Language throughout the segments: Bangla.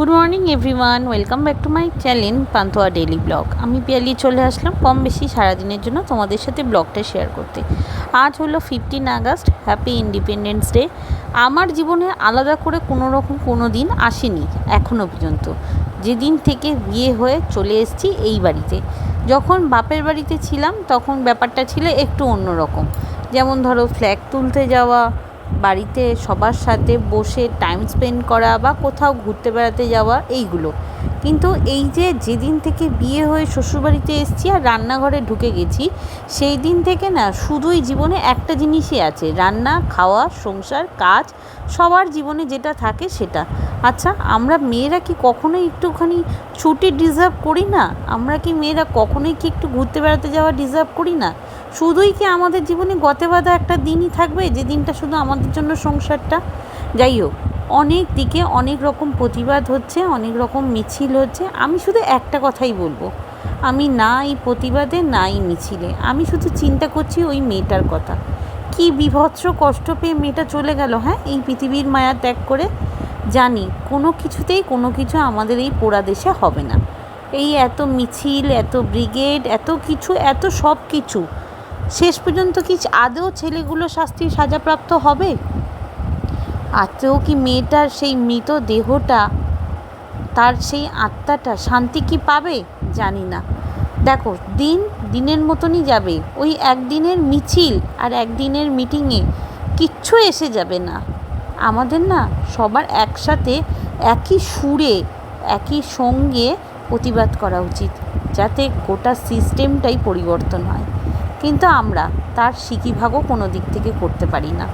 Good morning everyone welcome back to my channel পান্থোয়া daily vlog আমি পিয়ালি চলে আসলাম কম বেশি সারাদিনের জন্য তোমাদের সাথে ব্লগটা শেয়ার করতে। আজ হলো fifteen August happy independence day আমার জীবনে আলাদা করে কোনো রকম কোনো দিন আসেনি এখনও পর্যন্ত। যেদিন থেকে বিয়ে হয়ে চলে এসেছি এই বাড়িতে। যখন বাপের বাড়িতে ছিলাম, তখন ব্যাপারটা ছিল একটু অন্যরকম যেমন ধরো ফ্ল্যাগ তুলতে যাওয়া বাড়িতে সবার সাথে বসে টাইম স্পেন্ড করা বা কোথাও ঘুরতে বেড়াতে যাওয়া এইগুলো। কিন্তু এই যে যেদিন থেকে বিয়ে হয়ে শ্বশুরবাড়িতে এসেছি আর রান্নাঘরে ঢুকে গেছি, সেই দিন থেকে না শুধুই জীবনে একটা জিনিসই আছে, রান্না, খাওয়া, সংসার, কাজ, সবার জীবনে যেটা থাকে সেটা। আচ্ছা আমরা মেয়েরা কি কখনোই একটুখানি ছুটি ডিজার্ভ করি না? আমরা কি মেয়েরা কখনোই কি একটু ঘুরতে বেড়াতে যাওয়া ডিজার্ভ করি না? শুধুই কি আমাদের জীবনে গতে বাঁধা একটা দিনই থাকবে, যে দিনটা শুধু আমাদের জন্য সংসারটা? যাই হোক অনেক দিকে অনেক রকম প্রতিবাদ হচ্ছে, অনেক রকম মিছিল হচ্ছে। আমি শুধু একটা কথাই বলব। আমি না এই প্রতিবাদে, না এই মিছিলে। আমি শুধু চিন্তা করছি ওই মেয়েটার কথা। কি বিভৎস কষ্ট পেয়ে মেয়েটা চলে গেল হ্যাঁ? এই পৃথিবীর মায়া ত্যাগ করে। জানি, কোনো কিছুতেই কোনো কিছু আমাদের এই পোড়া দেশে হবে না। এই এত মিছিল, এত ব্রিগেড, এত কিছু, এত সব কিছু। শেষ পর্যন্ত কি আদৌ ছেলেগুলো শাস্তির সাজাপ্রাপ্ত হবে? আদৌ কি মেয়েটার সেই মৃত দেহটা, তার সেই আত্মাটা শান্তি কি পাবে? জানি না। দেখো, দিন দিনের মতনই যাবে। ওই একদিনের মিছিল আর একদিনের মিটিংয়ে কিচ্ছু এসে যাবে না। আমাদের না সবার একসাথে একই সুরে, একই সঙ্গে প্রতিবাদ করা উচিত, যাতে গোটা সিস্টেমটাই পরিবর্তন হয়। কিন্তু আমরা তার সিকিভাগও কোনো দিক থেকে করতে পারি না।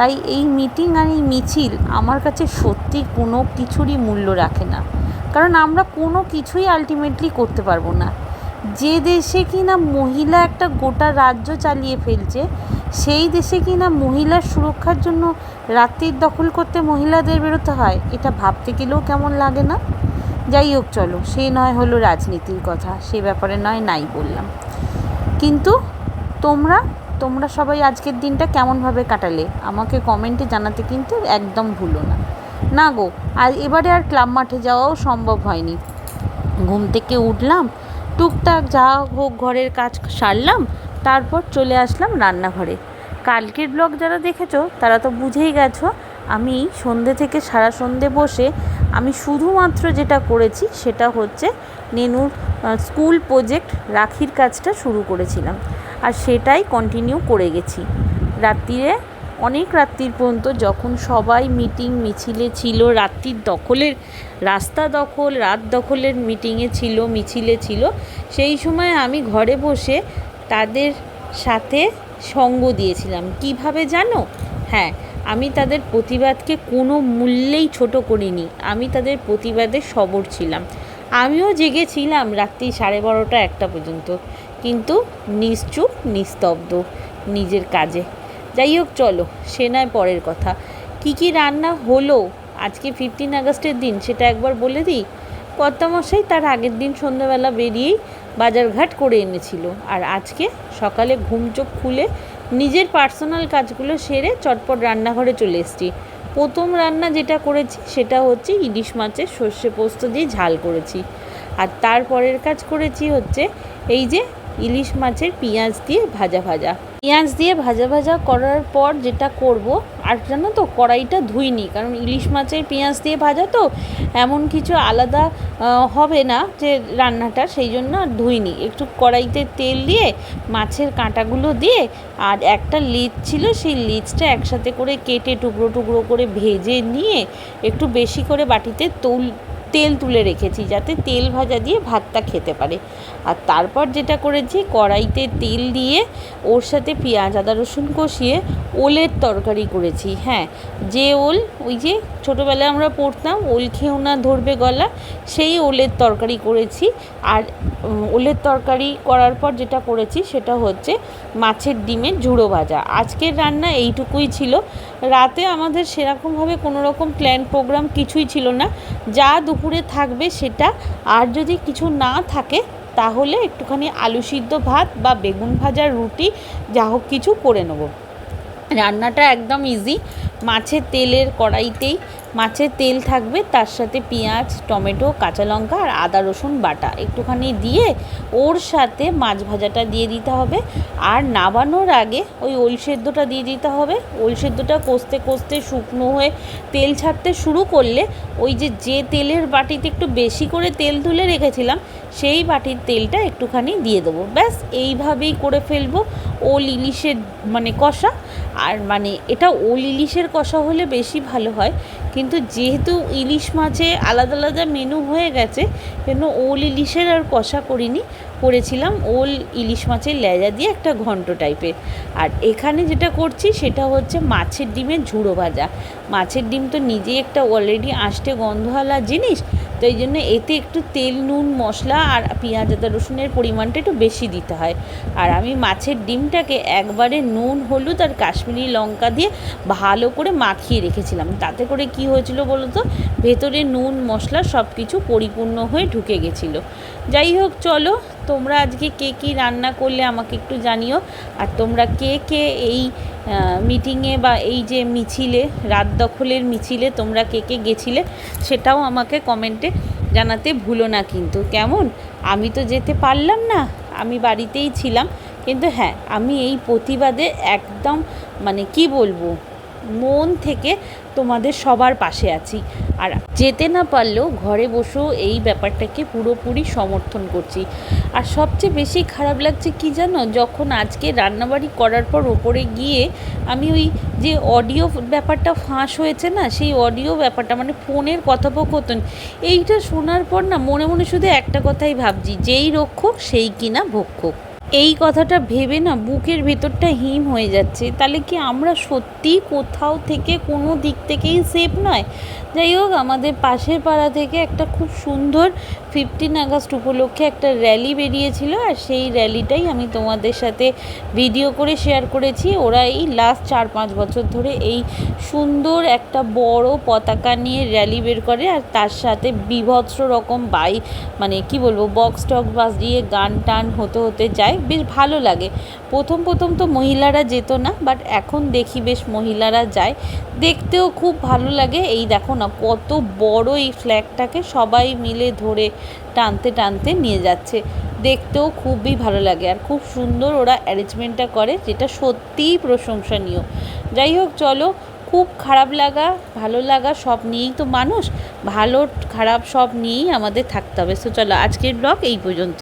তাই এই মিটিং আর এই মিছিল আমার কাছে সত্যি কোনো কিছুরই মূল্য রাখে না। কারণ আমরা কোনো কিছুই আলটিমেটলি করতে পারব না। যে দেশে কি না মহিলা একটা গোটা রাজ্য চালিয়ে ফেলছে, সেই দেশে কি না মহিলার সুরক্ষার জন্য রাত্রির দখল করতে মহিলাদের বেরোতে হয়, এটা ভাবতে গেলেও কেমন লাগে না? যাই হোক, চলো, সে নয় হলো রাজনীতির কথা, সে ব্যাপারে নয় নাই বললাম। কিন্তু তোমরা তোমরা সবাই আজকের দিনটা কেমনভাবে কাটালে? আমাকে কমেন্টে জানাতে কিন্তু একদম ভুলো না। না গো, আর এবারে আর ক্লাব মাঠে যাওয়াও সম্ভব হয়নি। ঘুম থেকে উঠলাম, টুকটাক যা হোক ঘরের কাজ সারলাম, তারপর চলে আসলাম রান্নাঘরে। কালকের ব্লগ যারা দেখেছ, তারা তো বুঝেই গেছো, আমি সন্ধে থেকে সারা সন্ধে বসে আমি শুধুমাত্র যেটা করেছি, সেটা হচ্ছে নেনুর স্কুল প্রজেক্ট রাখির কাজটা শুরু করেছিলাম। আর সেটাই কন্টিনিউ করে গেছি। রাত্রিরে, অনেক রাত্রির পর্যন্ত যখন সবাই মিটিং মিছিলে ছিল, রাত্রির দখলের, রাস্তা দখল, রাত দখলের মিটিংয়ে ছিল, মিছিলে ছিল, সেই সময় আমি ঘরে বসে তাদের সাথে সঙ্গ দিয়েছিলাম। কীভাবে জানো? হ্যাঁ আমি তাদের প্রতিবাদকে কোনো মূল্যেই ছোট করিনি। আমি তাদের প্রতিবাদে সবর ছিলাম। আমিও জেগেছিলাম রাত্রি সাড়ে বারোটা একটা পর্যন্ত। কিন্তু নিশ্চুপ, নিস্তব্ধ নিজের কাজে। যাই হোক, চলো, সে নয় পরের কথা। কী কী রান্না হলো? আজকে ফিফটিন আগস্টের দিন, সেটা একবার বলে দিই। কর্তামশাই তার আগের দিন সন্ধ্যাবেলা বেরিয়েই বাজারঘাট করে এনেছিল। আর আজকে সকালে ঘুম চোখ খুলে নিজের পার্সোনাল কাজগুলো সেরে চটপট রান্নাঘরে চলে এসেছি। প্রথম রান্না যেটা করেছি, সেটা হচ্ছে ইলিশ মাছের সর্ষে পোস্ত দিয়ে ঝাল করেছি। আর তারপরের কাজ করেছি হচ্ছে এই যে ইলিশ মাছের পেঁয়াজ দিয়ে ভাজা ভাজা। পেঁয়াজ দিয়ে ভাজা ভাজা করার পর যেটা করব, আর জানো তো কড়াইটা ধুইনি, কারণ ইলিশ মাছের পেঁয়াজ দিয়ে ভাজা তো এমন কিছু আলাদা হবে না যে রান্নাটা, সেই জন্য আর ধুইনি। একটু কড়াইতে তেল দিয়ে, মাছের কাঁটাগুলো দিয়ে, আর একটা লিচ ছিল, সেই লিচটা একসাথে করে কেটে টুকরো টুকরো করে ভেজে নিয়ে, একটু বেশি করে বাটিতে তুল তেল তুলে রেখেছি যাতে তেল ভাজা দিয়ে ভাতটা খেতে পারে। আর তারপর যেটা করেছি, কড়াইতে তেল দিয়ে ওর সাথে পেঁয়াজ, আদা, রসুন কষিয়ে ওলের তরকারি করেছি। হ্যাঁ যে ওল, ওই যে ছোটোবেলায় আমরা পড়তাম, ওল খেয়েও না ধরবে গলা, সেই ওলের তরকারি করেছি। আর ওলের তরকারি করার পর যেটা করেছি, সেটা হচ্ছে মাছের ডিমের ঝুড়ো ভাজা। আজকের রান্না এইটুকুই ছিল। রাতে আমাদের সেরকমভাবে কোনো রকম প্ল্যান প্রোগ্রাম কিছুই ছিল না। যা দুপুরে থাকবে সেটা। আর যদি কিছু না থাকে, তাহলে একটুখানি আলু সিদ্ধ ভাত বা বেগুন ভাজা রুটি, যা হোক কিছু করে নেব। রান্নাটা একদম ইজি মাছের তেলের কড়াইতেই মাছের তেল থাকবে, তার সাথে পেঁয়াজ, টমেটো, কাঁচা লঙ্কা আর আদা, রসুন বাটা। একটুখানি দিয়ে ওর সাথে মাছ ভাজাটা দিয়ে দিতে হবে। আর নাবানোর আগে ওই ওল সেদ্ধটা দিয়ে দিতে হবে। ওল সেদ্ধটা কষতে কষতে শুকনো হয়ে তেল ছাড়তে শুরু করলে ওই যে যে তেলের বাটিতে একটু বেশি করে তেল তুলে রেখেছিলাম, সেই বাটির তেলটা একটুখানি দিয়ে দেবো। ব্যাস, এইভাবেই করে ফেলব ওল ইলিশের মানে কষা। আর মানে এটা ওল ইলিশের কষা হলে বেশি ভালো হয়। কিন্তু যেহেতু ইলিশ মাছে আলাদা আলাদা মেনু হয়ে গেছে কেন ওল ইলিশের আর কষা করিনি। করেছিলাম ওল ইলিশ মাছের লেজা দিয়ে একটা ঘন্ট টাইপের আর এখানে যেটা করছি, সেটা হচ্ছে মাছের ডিমের ঝুড়ো ভাজা। মাছের ডিম তো নিজেই একটা অলরেডি আষ্টে গন্ধওয়ালা জিনিস তো এই জন্য এতে একটু তেল, নুন, মশলা আর পেঁয়াজ, আদা, রসুনের পরিমাণটা একটু বেশি দিতে হয়। আর আমি মাছের ডিমটাকে একবারে নুন, হলুদ আর কাশ্মীরি লঙ্কা দিয়ে ভালো করে মাখিয়ে রেখেছিলাম। তাতে করে কি হয়েছিল বলো তো? ভেতরে নুন, মশলা সব কিছু পরিপূর্ণ হয়ে ঢুকে গেছিল। যাই হোক, চলো তোমরা আজকে কে কী রান্না করলে আমাকে একটু জানিও। আর তোমরা কে কে এই মিটিংয়ে বা এই যে মিছিলে, রাত দখলের মিছিলে তোমরা কে কে গেছিলে সেটাও আমাকে কমেন্টে জানাতে ভুলো না কিন্তু। কেমন? আমি তো যেতে পারলাম না, আমি বাড়িতেই ছিলাম। কিন্তু হ্যাঁ আমি এই প্রতিবাদে একদম মানে কি বলব, মন থেকে তোমাদের সবার পাশে আছি। আর যেতে না পারলেও ঘরে বসেও এই ব্যাপারটাকে পুরোপুরি সমর্থন করছি। আর সবচেয়ে বেশি খারাপ লাগছে কি জানো? যখন আজকে রান্নাবাড়ি করার পর ওপরে গিয়ে আমি ওই যে অডিও ব্যাপারটা ফাঁস হয়েছে না, সেই অডিও ব্যাপারটা মানে ফোনের কথোপকথন, এইটা শোনার পর না মনে মনে শুধু একটা কথাই ভাবছি, যেই রক্ষক সেই কিনা ভক্ষক। এই কথাটা ভেবে না বুকের ভেতরটা হিম হয়ে যাচ্ছে। তাহলে কি আমরা সত্যি কোথাও থেকে কোনো দিক থেকেই সেফ নয়? যাই হোক, আমাদের পাশের পাড়া থেকে একটা খুব সুন্দর ফিফটিন আগস্ট উপলক্ষে একটা র্যালি বেরিয়েছিল আর সেই র্যালিটাই আমি তোমাদের সাথে ভিডিও করে শেয়ার করেছি। ওরা এই লাস্ট চার পাঁচ বছর ধরে এই সুন্দর একটা বড় পতাকা নিয়ে র্যালি বের করে আর তার সাথে বিভৎস রকম বাই মানে কি বলব বক্স টক বাস দিয়ে গান টান হতে হতে যায়। বেশ ভালো লাগে। প্রথম প্রথম তো মহিলারা যেত না বাট এখন দেখি বেশ মহিলারা যায়। দেখতেও খুব ভালো লাগে। এই দেখো না, কত বড় এই ফ্ল্যাগটাকে সবাই মিলে ধরে টানতে টানতে নিয়ে যাচ্ছে। দেখতেও খুবই ভালো লাগে আর খুব সুন্দর ওরা অ্যারেঞ্জমেন্টটা করে, যেটা সত্যিই প্রশংসনীয়। যাই হোক, চলো, খুব খারাপ লাগা, ভালো লাগা সব নিয়েই তো মানুষ, ভালো, খারাপ সব নিয়েই আমাদের থাকতে হবে। সো চলো, আজকের ব্লগ এই পর্যন্ত।